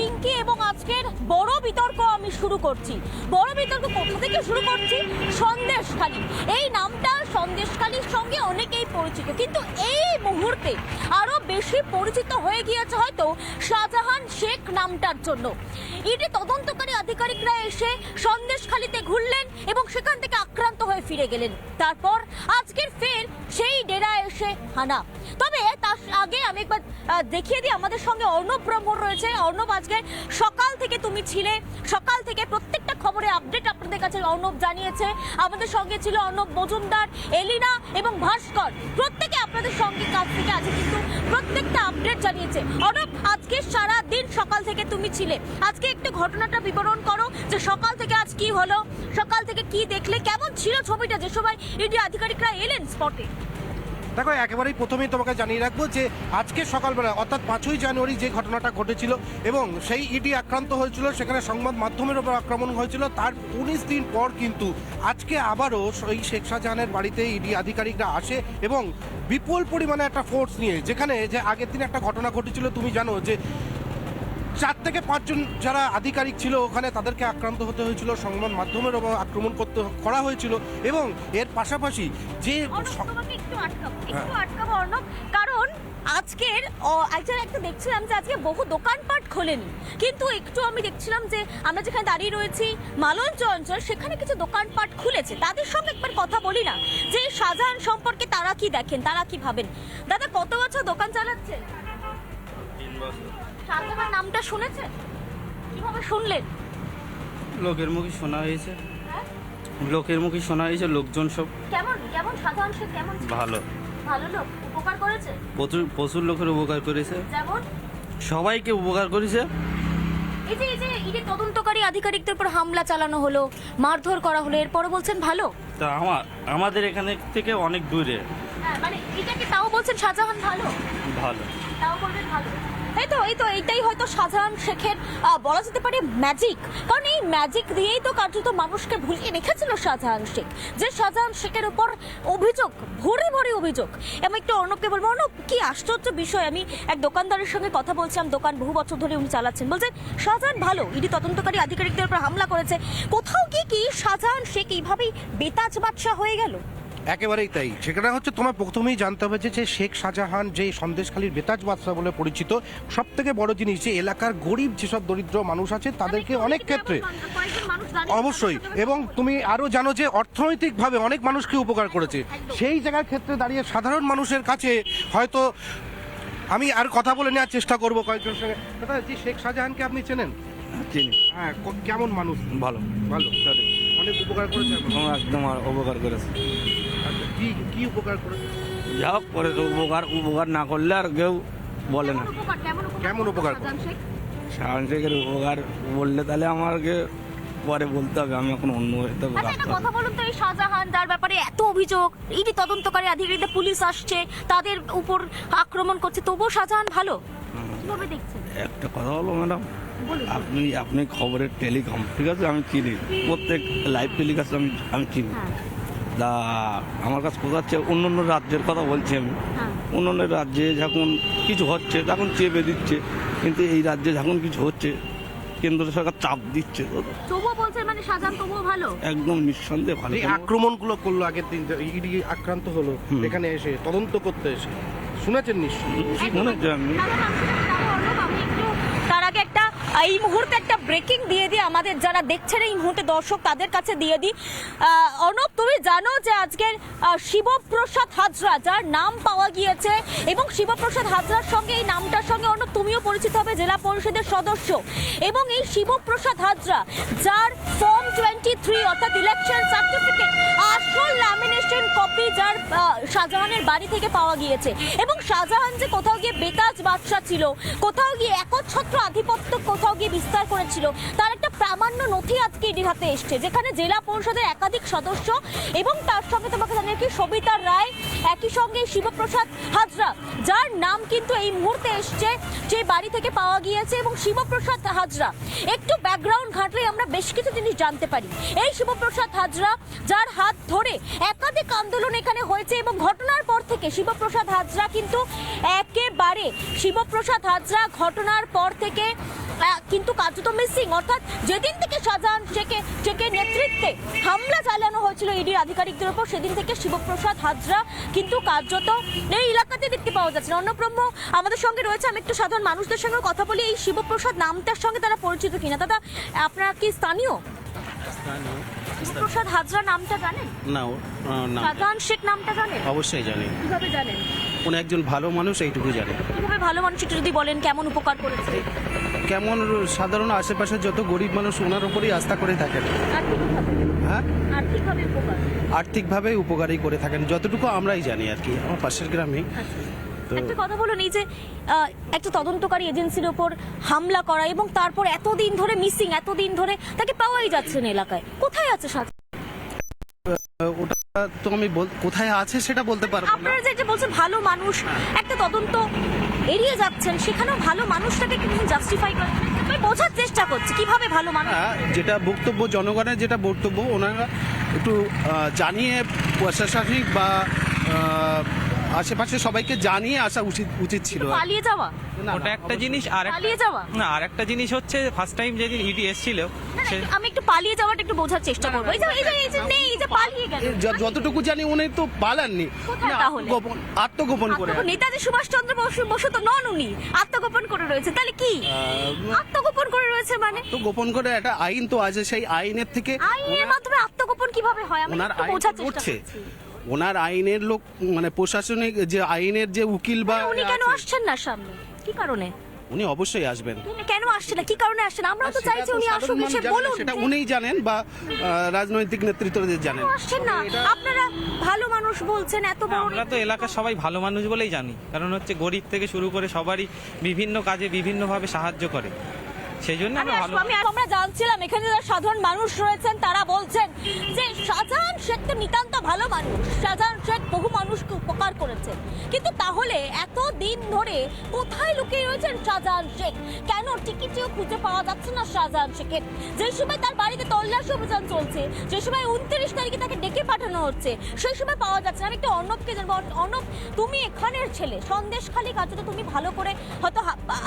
পিঙ্কি এবং আজকের বড় বিতর্ক আমি শুরু করছি। বড় বিতর্ক কোথা থেকে শুরু করছি? সন্দেশখালী। এই নামটা সন্দেশখালীর সঙ্গে অনেকেই পরিচিত। কিন্তু এই মুহূর্তে আরও বেশি পরিচিত হয়ে গিয়েছে হয়তো শাহজাহান শেখ নামটার জন্য। ইডি তদন্তকারী আধিকারিকরা এসে সন্দেশখালীতে ঘুরলেন এবং সেখান থেকে আক্রান্ত হয়ে ফিরে গেলেন। তারপর আজকের ফের সেই ডেরা এসে হানা। তবে তার আগে আমি একবার দেখিয়ে দিই, আমাদের সঙ্গে অর্ণব ব্রহ্মর রয়েছে। অর্ণব আজকে সকাল থেকে তুমি ছিলে, সকাল থেকে প্রত্যেকটা খবরে আপডেট আপনাদের কাছে অর্ণব জানিয়েছে। আমাদের সঙ্গে ছিল অর্ণব মজুমদার, এলিনা এবং ভাস্কর। প্রত্যেকে আপনাদের সঙ্গে কাছ থেকে আছে, কিন্তু প্রত্যেকটা আপডেট জানিয়েছে। অর্ণব, আজকে সারা দিন সকাল থেকে তুমি ছিলে। আজকে একটু ঘটনাটা বিবরণ করো, যে সকাল থেকে আজ কি হলো, সকাল থেকে কি দেখলে, কেমন ছিল ছবিটা? যে সময় ইডি আধিকারিকরা এলেন স্পটে দেখো, একেবারেই প্রথমেই তোমাকে জানিয়ে রাখব যে আজকে সকালবেলা, অর্থাৎ পাঁচই জানুয়ারি যে ঘটনাটা ঘটেছিল এবং সেই ইডি আক্রান্ত হয়েছিল, সেখানে সংবাদ মাধ্যমের উপর আক্রমণ হয়েছিল। তার উনিশ দিন পর কিন্তু আজকে আবারও সেই শেখ শাহজাহানের বাড়িতে ইডি আধিকারিকরা আসে এবং বিপুল পরিমাণে একটা ফোর্স নিয়ে, যেখানে যে আগের দিন একটা ঘটনা ঘটেছিল, তুমি জানো যে চার থেকে পাঁচজন যারা আধিকারিক ছিল, ওখানে তাদেরকে আক্রান্ত হতে হয়েছিল, সংবাদ মাধ্যমের ওপর আক্রমণ করতে, করা হয়েছিল এবং এর পাশাপাশি যে একটু আটকাবো একটু হ্যাঁ। আটকাবো অর্ণব। কারণ আজকের একজন একটা দেখছিলাম যে আজকে বহু দোকানপাট খোলেনি। কিন্তু একটু আমি দেখছিলাম যে আমরা যেখানে দাঁড়িয়ে রয়েছি মালঞ্চ অঞ্চল সেখানে কিছু দোকানপাট খুলেছে। তাদের সঙ্গে একবার কথা বলি না। যে শাহজাহান সম্পর্কে তারা কি দেখেন তারা কি ভাবেন? দাদা কত বছর দোকান চালাচ্ছেন তিন শাহজাহান নামটা শুনেছেন? কীভাবে শুনলেন? লোকের মুখে শোনা হয়েছে। হ্যাঁ? লোকের মুখে শোনা হয়েছে লোকজন সব। কেমন? কেমন? শাহজাহান সে কেমন ভালো। ভালো লোক? উপকার করেছে? প্রচুর প্রচুর লোকের উপকার করেছে। যেমন? সবাইকে উপকার করেছে। এই যে এই যে ইডি তদন্তকারী আধিকারিকদের উপর হামলা চালানো হলো মারধর করা হলো এরপরে বলছেন ভালো? তা আমার আমাদের এখানে থেকে অনেক দূরে। হ্যাঁ, মানে এটাকে তাও বলছেন শাহজাহান ভালো? ভালো। তাও বলবেন ভালো। এই তো এই তো, এইটাই হয়তো শাহজাহান শেখের বলা যেতে পারে ম্যাজিক কারণ এই ম্যাজিক দিয়েই তো কার্যত মানুষকে ভুলিয়ে রেখেছিল শাহজাহান শেখ। যে শাহজাহান শেখের উপর অভিযোগ, ভরে ভরে অভিযোগ। আমি একটু অর্ণবকে বলব, অর্ণব, কি আশ্চর্য বিষয়। আমি এক দোকানদারের সঙ্গে কথা বলছিলাম, দোকান বহু বছর ধরে উনি চালাচ্ছেন। বলছেন শাহজাহান ভালো, ইডি তদন্তকারী আধিকারিকদের উপর হামলা করেছে। কোথাও কি কি শাহজাহান শেখ এইভাবেই বেতাজ বাদশাহ হয়ে গেল? একেবারেই তাই। সেখানে হচ্ছে তোমার প্রথমেই জানতে হবে যে শেখ শাহজাহান যে সন্দেশখালীর বেতাজ বাদশাহ বলে পরিচিত সব থেকে বড় জিনিস যে এলাকার গরিব যেসব দরিদ্র মানুষ আছে তাদেরকে অনেক ক্ষেত্রে অবশ্যই। এবং তুমি আরও জানো যে অর্থনৈতিকভাবে অনেক মানুষকে উপকার করেছে। সেই জায়গার ক্ষেত্রে দাঁড়িয়ে সাধারণ মানুষের কাছে হয়তো আমি আর কথা বলে নেওয়ার চেষ্টা করব কয়েকজন সঙ্গে। দাদা জি শেখ শাহজাহানকে আপনি চেনেন? চিনি। হ্যাঁ কেমন মানুষ? ভালো। ভালো অনেক উপকার করেছে আপনার? একদম উপকার করেছে। আচ্ছা, কি কি উপকার করেছে? যা হোক করে উপকার উপকার না করলে আর কেউ বলে না। কেমন উপকার? শাহজাহান শেখের উপকার বললে তাহলে আমাকে পরে বলতে হবে আমি এখন অন্য হয়তো আচ্ছা কথা বলুন তো এই শাহজাহান যার ব্যাপারে এত অভিযোগ ইডি তদন্তকারী আধিকারিকদের পুলিশ আসছে তাদের উপর আক্রমণ করছে তবুও শাহজাহান ভালো? কীভাবে দেখছেন? একটা কথা বলো ম্যাডাম। আপনি আপনি খবরের টেলিকম ঠিক আছে? আমি চিনি। প্রত্যেক লাইভ টেলিকাস্ট আমি আমি চিনি। হ্যাঁ। তা আমার কাছে কথা হচ্ছে অন্য অন্য রাজ্যের কথা বলছি আমি। হ্যাঁ। অন্য অন্য রাজ্যে যখন কিছু হচ্ছে তখন চেপে দিচ্ছে। কিন্তু এই রাজ্যে যখন কিছু হচ্ছে কেন্দ্র সরকার চাপ দিচ্ছে। তো তবুও মানে শাহজাহান তবুও ভালো? একদম নিঃসন্দেহে ভালো। এই আক্রমণগুলো করল আগের দিন ইডি আক্রান্ত হলো। এখানে এসে তদন্ত করতে এসে। শুনেছেন নিশ্চয়ই হচ্ছে আমি তার আগে একটা এই মুহূর্তে একটা ব্রেকিং দিয়ে দিই। আমাদের যারা দেখছেন এই মুহূর্তে, দর্শক তাদের কাছে দিয়ে দিই। অর্ণব, তুমি জানো যে আজকের শিবপ্রসাদ হাজরা, যার নাম পাওয়া গিয়েছে, এবং শিবপ্রসাদ হাজরার সঙ্গে এই নামটার সঙ্গে, অর্ণব, তুমিও পরিচিত হবে, জেলা পরিষদের সদস্য। এবং এই শিবপ্রসাদ হাজরা, যার ফর্ম টোয়েন্টি থ্রি অর্থাৎ ইলেকশন সার্টিফিকেট আসল ল্যামিনেশন কপি যার শাহজাহানের বাড়ি থেকে পাওয়া গিয়েছে। এবং শাহজাহান যে কোথাও গিয়ে বেতাজ বাদশাহ ছিল, কোথাও গিয়ে একচ্ছত্র আধিপত্য কোথাও গিয়ে বিস্তার করেছিল। তার একটা প্রামাণ্য নথি আজকে এটির হাতে এসছে, যেখানে জেলা পরিষদের একাধিক সদস্য এবং তার সঙ্গে তোমাকে জানিয়ে কি সবিতা রায়, একই সঙ্গে শিবপ্রসাদ হাজরা, যার নাম কিন্তু এই মুহূর্তে এসছে, যে বাড়ি থেকে পাওয়া গিয়েছে, এবং শিবপ্রসাদ হাজরা। একটু ব্যাকগ্রাউন্ড ঘাটলে আমরা বেশ কিছু জিনিস জানতে পারি। এই শিবপ্রসাদ হাজরা, যার হাত ধরে একাধিক আন্দোলন এখানে হয়েছে, এবং ঘটনার পর থেকে শিবপ্রসাদ হাজরা কিন্তু একেবারে, শিবপ্রসাদ হাজরা ঘটনার পর থেকে কিন্তু কার্যত মিসিং। অর্থাৎ যেদিন থেকে শাহজাহান শেখে শেখের নেতৃত্বে হামলা চালানো হয়েছিল ইডির আধিকারিকদের উপর সেদিন থেকে শিবপ্রসাদ হাজরা কিন্তু কার্যত এই এলাকাতে দেখতে পাওয়া যাচ্ছে অন্নব্রহ্ম আমাদের সঙ্গে রয়েছে। আমি একটু সাধারণ মানুষদের সঙ্গে কথা বলি। এই শিবপ্রসাদ নামটার সঙ্গে তারা পরিচিত কিনা? দাদা আপনারা কি স্থানীয়? শিবপ্রসাদ হাজরা নামটা জানেন? না শাহজাহান শেখ নামটা জানেন? অবশ্যই জানি। কীভাবে জানেন? উনি একজন ভালো মানুষ এইটুকু জানে। কীভাবে ভালো মানুষ একটু যদি বলেন কেমন উপকার করেছে? কেমন সাধারণ আশেপাশের যত গরিব মানুষ ওনার উপরেই আস্থা করে থাকেন। আর্থিকভাবে? হ্যাঁ? আর্থিকভাবে উপকার? করে থাকেন। যতটুকু আমরাই জানি আর কি আমার পাশের গ্রামে। একটা কথা বলুন এই যে একটা তদন্তকারী এজেন্সির ওপর হামলা করা এবং তারপর এতদিন ধরে মিসিং এতদিন ধরে তাকে পাওয়াই যাচ্ছে না এলাকায়। কোথায় আছে সাথে? তো আমি কোথায় আছে সেটা বলতে পারব না। আপনারা যে এটা বলছেন ভালো মানুষ একটা তদন্ত এড়িয়ে যাচ্ছেন সেখানেও ভালো মানুষটাকে কিন্তু জাস্টিফাই করেন? আমি বোঝার চেষ্টা করছি কীভাবে ভালো মানুষ হ্যাঁ, যেটা বক্তব্য জনগণের যেটা বক্তব্য ওনারা একটু জানিয়ে প্রশাসনিক বা আশেপাশে সবাইকে জানিয়ে আসা উচিত উচিত ছিল পালিয়ে যাওয়া? ওটা একটা জিনিস আর একটা- পালিয়ে যাওয়া? না আর একটা জিনিস হচ্ছে ফার্স্ট টাইম যেদিন ইডি এসেছিল সে একটু- আমি একটু পালিয়ে যাওয়াটা একটু বোঝার চেষ্টা করব। এই যে এই যে এই যে নেই এই যে পালিয়ে গেল। যতটুকু জানি উনি তো পালাননি। তাহলে? আত্মগোপন আত্মগোপন করে নেতাজি সুভাষচন্দ্র বসু বসু তো নন উনি। আত্মগোপন করে রয়েছে। তাহলে কি? আত্মগোপন করে রয়েছে মানে? তো গোপন করে একটা আইন তো আছে সেই আইনের থেকে আইনের মাধ্যমে আত্মগোপন কীভাবে হয়? আমি বোঝার চেষ্টা করছি। ওনার আইনের লোক মানে প্রশাসনিক যে আইনের যে উকিল বা মানে উনি কেন আসছেন না সামনে? কি কারণে? উনি অবশ্যই আসবেন। উনি কেন আসছেন না? কি কারণে আসছেন? আমরা তো চাইছি উনি আসুক এসে বলুন সেটা উনিই জানেন বা রাজনৈতিক নেতৃত্বদের জানেন। আসছেন না? আপনারা ভালো মানুষ বলছেন এত বড় আমরা তো এলাকার সবাই ভালো মানুষ বলেই জানি। কারণ হচ্ছে গরিব থেকে শুরু করে সবারই বিভিন্ন কাজে বিভিন্নভাবে সাহায্য করে। সেই জন্য আমি আমরা জানছিলাম এখানে যারা সাধারণ মানুষ রয়েছেন তারা বলছেন যে শাহজাহান শেখ তো নিতান্ত ভালো মানুষ। শাহজাহান শেখ বহু মানুষকে উপকার করেছেন। কিন্তু তাহলে এত দিন ধরে কোথায় লুকিয়ে রয়েছেন শাহজাহান শেখ? কেন টিকিটিও খুঁজে পাওয়া যাচ্ছে না শাহজাহান শেখের? যে সময় তার বাড়িতে তল্লাশি অভিযান চলছে যে সময় উনত্রিশ তারিখে তাকে ডেকে পাঠানো হচ্ছে সেই সময় পাওয়া যাচ্ছে না। আমি একটু অর্ণবকে জানব। অর্ণব তুমি এখানের ছেলে। সন্দেশ খালি কাজটা তুমি ভালো করে হয়তো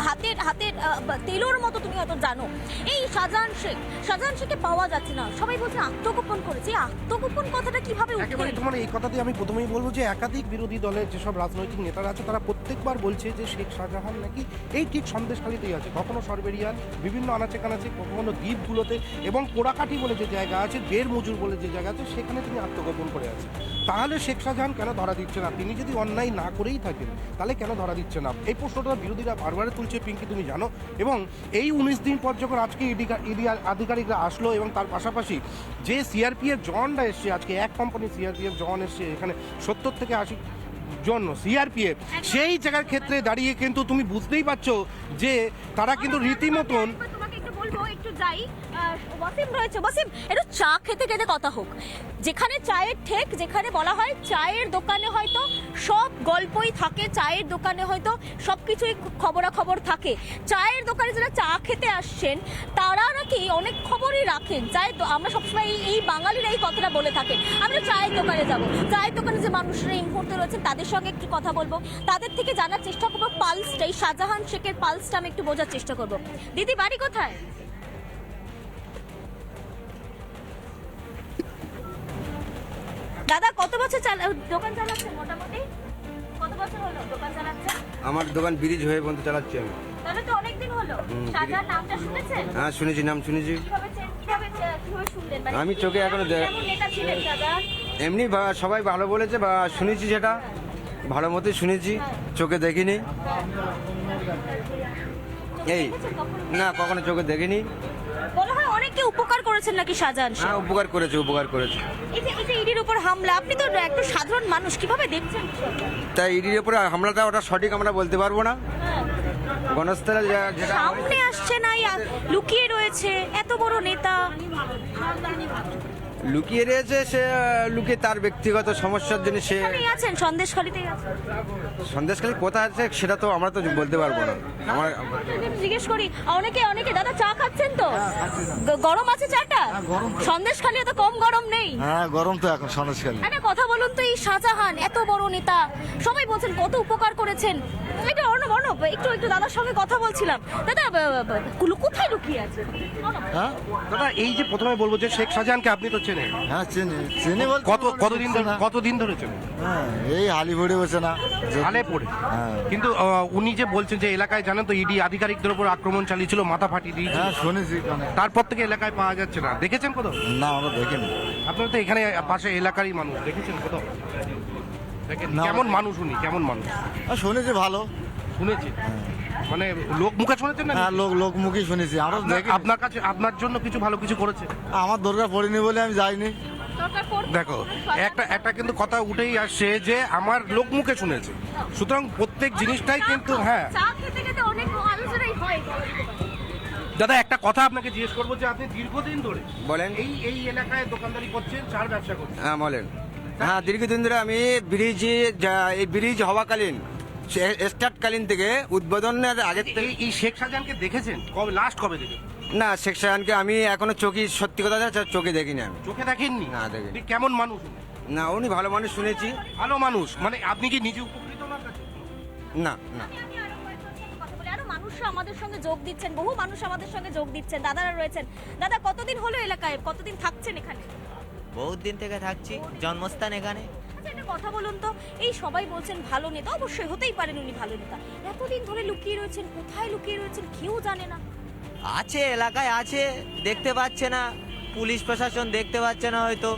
হাতের হাতের তেলোর মতো তুমি হয়তো জানো। এই শাহজাহান শেখ শাহজাহান শেখকে পাওয়া যাচ্ছে না। সবাই বলছে, আত্মগোপন করেছে। আত্মগোপন কথাটা কীভাবে একেবারে? তোমার এই কথাতে আমি প্রথমেই বলব যে একাধিক বিরোধী দলের যেসব রাজনৈতিক নেতারা আছে, তারা প্রত্যেকবার বলছে যে শেখ শাহজাহান নাকি এই ঠিক সন্দেশখালিতেই আছে। কখনো সরবেরিয়ান, বিভিন্ন আনাচে কানাচে কখনো দ্বীপগুলোতে এবং পোড়াকাঠি বলে যে জায়গা আছে বের মজুর বলে যে জায়গা আছে, সেখানে তিনি আত্মগোপন করে আছে তাহলে শেখ শাহজাহান কেন ধরা দিচ্ছে না? তিনি যদি অন্যায় না করেই থাকেন, তাহলে কেন ধরা দিচ্ছে না? এই প্রশ্নটা বিরোধীরা বারবার তুলছে, পিঙ্কি তুমি জানো। এবং এই উনিশ দিন পর যখন আজকে ইডি ইডি আধিকারিকরা আসলো এবং তার পাশাপাশি যে সিআরপিএফ জনরা এসছে আজকে এক কোম্পানি সিআরপিএফ জন এসছে এখানে সত্তর থেকে আশি জন্য সিআরপিএফ সেই জায়গার ক্ষেত্রে দাঁড়িয়ে কিন্তু তুমি বুঝতেই পারছ যে তারা কিন্তু রীতিমতন বলব, একটু যাই। ওয়াসিম রয়েছে। ওয়াসিম, একটু চা খেতে খেতে কথা হোক। যেখানে চায়ের ঠেক, যেখানে বলা হয় চায়ের দোকানে হয়তো সব গল্পই থাকে, চায়ের দোকানে হয়তো সব কিছুই খবরাখবর থাকে। চায়ের দোকানে যারা চা খেতে আসছেন, তারা নাকি অনেক খবরই রাখেন। চায়ের আমরা সবসময় এই- এই বাঙালিরা এই কথাটা বলে থাকেন। আমরা চায়ের দোকানে যাব। চায়ের দোকানে যে মানুষরা এই মুহূর্তে রয়েছেন, তাদের সঙ্গে একটু কথা বলব। তাদের থেকে জানার চেষ্টা করব পালসটা, এই শাহজাহান শেখের পালসটা আমি একটু বোঝার চেষ্টা করব। দিদি, বাড়ি কোথায়? দাদা কত বছর দোকান চালাচ্ছেন মোটামুটি? কত বছর হলো দোকান চালাচ্ছেন আমার দোকান ব্রিজ হয়ে পর্যন্ত চালাচ্ছি আমি। তাহলে তো অনেকদিন হলো। হুম, নামটা শুনেছেন? হ্যাঁ শুনেছি নাম শুনেছি। মানে আমি চোখে এখনও এমনি সবাই ভালো বলেছে বা শুনেছি সেটা ভালো মতোই শুনেছি চোখে দেখিনি। এই না কখনো চোখে দেখিনি। করেছেন নাকি সাজান হ্যাঁ উপকার করেছে উপকার করেছে। এই যে এই যে ইডির উপর হামলা আপনি তো একটা সাধারণ মানুষ কীভাবে দেখছেন? তাই ইডির উপরে হামলাটা ওটা সঠিক আমরা বলতে পারব না। হ্যাঁ। গণস্থলে যেটা সামনে আসছে না লুকিয়ে রয়েছে এত বড় নেতা। লুকিয়ে রয়েছে সে লুকিয়ে তার ব্যক্তিগত সমস্যার জন্য সে আছেন সন্দেশখালিতেই আছেন। সন্দেশখালী কোথায় আছে? সেটা তো আমরা তো বলতে পারব না। আমার জিজ্ঞেস করি অনেকে অনেকে দাদা চা খাচ্ছেন তো? গরম আছে চাটা? সন্দেশ খালি তো। কম গরম নেই। হ্যাঁ গরম তো এখন সন্দেশখালী। একটা কথা বলুন তো এই শাহজাহান এত বড় নেতা। সবাই বলছেন কত উপকার করেছেন। এটা অর্ণব অর্ণব একটু একটু দাদার সঙ্গে কথা বলছিলাম। দাদা কোথায় লুকিয়ে আছে? হ্যাঁ? দাদা এই যে প্রথমে বলব যে শেখ শাহজাহানকে আপনি তো চেনেন হ্যাঁ চিনি। চিনি বলতে কত কতদিন ধরে। কতদিন ধরে চেনেন হ্যাঁ এই হালি ভরে বসে না। আলে পড়ে? হ্যাঁ। কিন্তু আহ, উনি যে বলছেন যে এলাকায় জানেন তো ইডি আধিকারিকদের উপর আক্রমণ চালিয়েছিল মাথা ফাটিয়ে দিয়েছিল। হ্যাঁ শুনেছি কানে তারপর থেকে এলাকায় পাওয়া যাচ্ছে না। দেখেছেন কোথাও? না আমরা দেখিনি। আপনারা তো এখানে পাশে এলাকারই মানুষ। দেখেছেন কোথাও? দেখেন না, কেমন মানুষ উনি? কেমন মানুষ? আর শুনেছি ভালো। শুনেছি। মানে লোক মুখে শুনেছেন না হ্যাঁ লোক লোকমুখী শুনেছি। আমরা আপনার- দেখি। আপনার কাছে আপনার জন্য কিছু ভালো কিছু করেছে? আমার দরকার পড়েনি বলে আমি যাইনি। দেখো একটা একটা কিন্তু কথা উঠেই আসছে যে আমার লোক মুখে শুনেছে। সুতরাং প্রত্যেক জিনিসটাই কিন্তু হ্যাঁ। চা খেতে খেতে অনেক আলোচনাই দাদা একটা কথা আপনাকে জিজ্ঞেস করব যে আপনি দীর্ঘদিন ধরে বলেন। এই এই এলাকায় দোকানদারি করছেন চার ব্যবসা করছেন। হ্যাঁ বলেন। হ্যাঁ দীর্ঘদিন ধরে আমি ব্রিজ এই ব্রিজ হওয়াকালীন স্টার্টকালীন থেকে উদ্বোধনের আগের থেকে এই শেখ শাহজাহানকে দেখেছেন? কবে লাস্ট কবে দেখেছেন না শেখ সাহানকে আমি এখনও চোখে সত্যি কথা চোখে দেখিনি আমি। চোখে দেখেননি? না, দেখিনি। কেমন মানুষ না উনি ভালো মানুষ শুনেছি। ভালো মানুষ। মানে আপনি কি নিজে উপকৃত না না। আমি আরও কয়েকজনের সঙ্গে কথা বলি। আরও মানুষরা আমাদের সঙ্গে যোগ দিচ্ছেন বহু মানুষ আমাদের সঙ্গে যোগ দিচ্ছেন দাদারা রয়েছেন। দাদা কতদিন হলো এলাকায়? কতদিন থাকছেন এখানে? বহুত দিন থেকে থাকছি। জন্মস্থান এখানে। আচ্ছা একটা কথা বলুন তো। এই সবাই বলছেন ভালো নেতা অবশ্যই হতেই পারেন উনি ভালো নেতা। এতদিন ধরে লুকিয়ে রয়েছেন কোথায় লুকিয়ে রয়েছেন কেউ জানে না। আছে এলাকায় আছে দেখতে পাচ্ছে না। পুলিশ প্রশাসন দেখতে পাচ্ছে না হয়তো।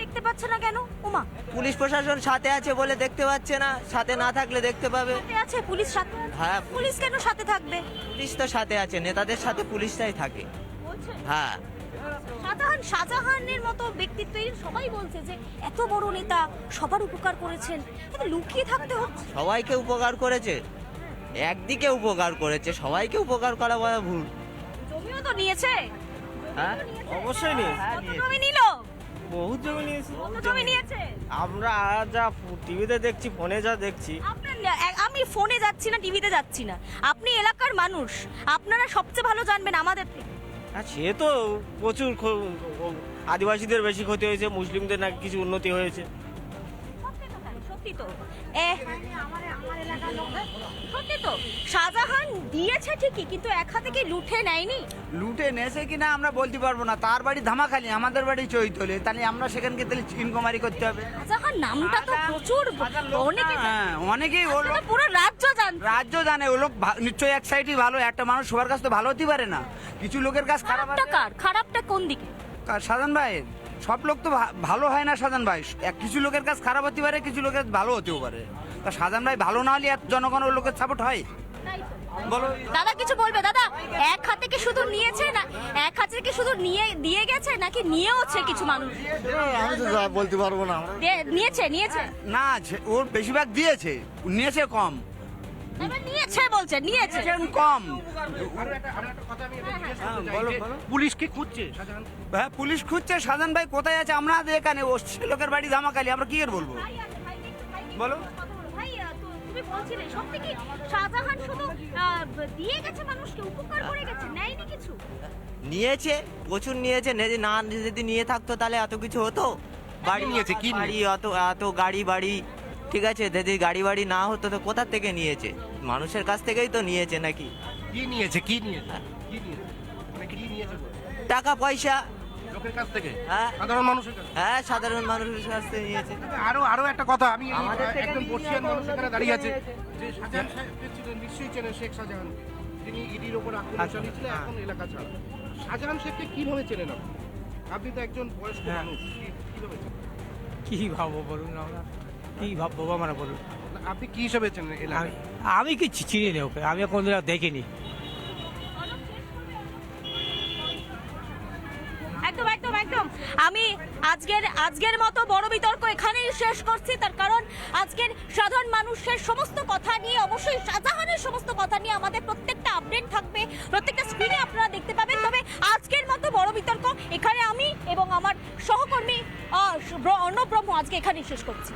দেখতে পাচ্ছে না কেন? ওমা। পুলিশ প্রশাসন সাথে আছে বলে দেখতে পাচ্ছে না সাথে না থাকলে দেখতে পাবে। আছে পুলিশ সাথে হ্যাঁ। পুলিশ কেন সাথে থাকবে? পুলিশ তো সাথে আছে নেতাদের সাথে পুলিশটাই থাকে। হ্যাঁ। শাহজাহান শাহজাহানের মতো ব্যক্তিত্ব এই সবাই বলছে যে এত বড় নেতা সবার উপকার করেছেন। কিন্তু লুকিয়ে থাকতে হচ্ছে। সবাইকে উপকার করেছে। একদিকে উপকার করেছে সবাইকে উপকার করা বলা ভুল। জমিও তো নিয়েছে। হ্যাঁ অবশ্যই নেই কত জমি নিল? বহুত জমি নিয়েছি। জমি নিয়েছে? আমরা যা টিভিতে দেখছি ফোনে যা দেখছি। আমি ফোনে যাচ্ছি না টিভিতে যাচ্ছি না। আপনি এলাকার মানুষ। আপনারা সবচেয়ে ভালো জানবেন আমাদের থেকে। আর সে তো প্রচুর আদিবাসীদের বেশি ক্ষতি হয়েছে মুসলিমদের নাকি কিছু উন্নতি হয়েছে। সত্যি তো সত্যি তো। এ, সত্যি তো। শাহজাহান দিয়েছে ঠিকই কিন্তু এক হাতে কি লুঠে নেয়নি? লুটে নেছে কিনা আমরা বলতে পারব না। তার বাড়ি ধামাখালি আমাদের বাড়ি চৈতলে। তাহলে আমরা সেখানকে তাহলে ইনকোয়ারি করতে হবে। শাহজাহান নামটা তো প্রচুর অনেকে হ্যাঁ অনেকেই ও লোক পুরো রাজ্য জানে রাজ্য জানে ও লোক নিশ্চয়ই এক সাইডই ভালো একটা মানুষ সবার কাছে তো ভালো হতে পারে না। কিছু লোকের কাছে খারাপ আছে। কার? খারাপটা কোন দিকে? সাজান ভাই সব লোক তো ভালো হয় না সাজান ভাই। কিছু লোকের কাছ খারাপ হতে পারে কিছু লোকের ভালো হতেও পারে। তা সাজান ভাই ভালো না হলে এত জনগণ ওর লোকের সাপোর্ট হয়? দাদা কিছু বলবে? দাদা এক হাতে কি শুধু নিয়েছে না এক হাতে কি শুধু নিয়ে দিয়ে গেছে নাকি নিয়েওছে কিছু মানুষ? আমি তো বলতে পারব না নিয়েছে নিয়েছে। না ওর বেশিরভাগ দিয়েছে নিয়েছে কম। নিয়েছে বলছে নিয়েছে। কম। আরও একটা কথা আমি এবার জিজ্ঞেস করতে চাই বলো, যে বলো। পুলিশ কি খুঁজছে? হ্যাঁ পুলিশ খুঁজছে সাজান ভাই কোথায় আছে? আমরা এখানে ও লোকের বাড়ি ধামাকালি আমরা কি করে বলব? বলো। কথা বলো। ভাই, আহ, তো- তুমি বলছিলে, সত্যি কি শাহজাহান শুধু দিয়ে গেছে মানুষকে উপকার করে গেছে নেয়নি কিছু? নিয়েছে প্রচুর নিয়েছে। নে- না যদি নিয়ে থাকতো তাহলে এত কিছু হতো? বাড়ি নিয়েছে? কি বাড়ি অত এত গাড়ি বাড়ি ঠিক আছে? যদি গাড়ি বাড়ি না হতো তো কোথা থেকে নিয়েছে? মানুষের কাছ থেকেই তো নিয়েছে নাকি? কি নিয়েছে কি নিয়েছে? মানে? টাকা পয়সা লোকের কাছ থেকে? হ্যাঁ। সাধারণ মানুষের কাছে হ্যাঁ সাধারণ মানুষের কাছ থেকে নিয়েছে। আরও আরও একটা কথা। আমি একজন বর্ষিয়ান মানুষ এখানে দাঁড়িয়ে আছে। যে শাহজাহান সাহেবকে ছিলেন নিশ্চয়ই চেনেন শেখ শাহজাহান তিনি ইডির ওপর আক্রমণ চালিয়েছিলেন এখন এলাকা ছাড়া। শাহজাহান শেখকে কীভাবে চেনেন আপনি? আপনি তো একজন বয়স্ক মানুষ। কি- কীভাবে চেনেন? কি ভাববো বলুন আমরা? কি ভাববো আমরা বলুন। আপনি কি হিসাবে চেনেন আমি কি চিনি না ওকে। আমি কোনদিন দেখিনি। আজকের মতো বড় বিতর্ক এখানেই শেষ করছি। তার কারণ আজকের সাধারণ মানুষের সমস্ত কথা নিয়ে, অবশ্যই শাহজাহানের সমস্ত কথা নিয়ে আমাদের প্রত্যেকটা আপডেট থাকবে। প্রত্যেকটা স্ক্রিনে আপনারা দেখতে পাবেন। তবে আজকের মতো বড় বিতর্ক এখানে আমি এবং আমার সহকর্মী অন্নব্রহ্ম আজকে এখানেই শেষ করছি।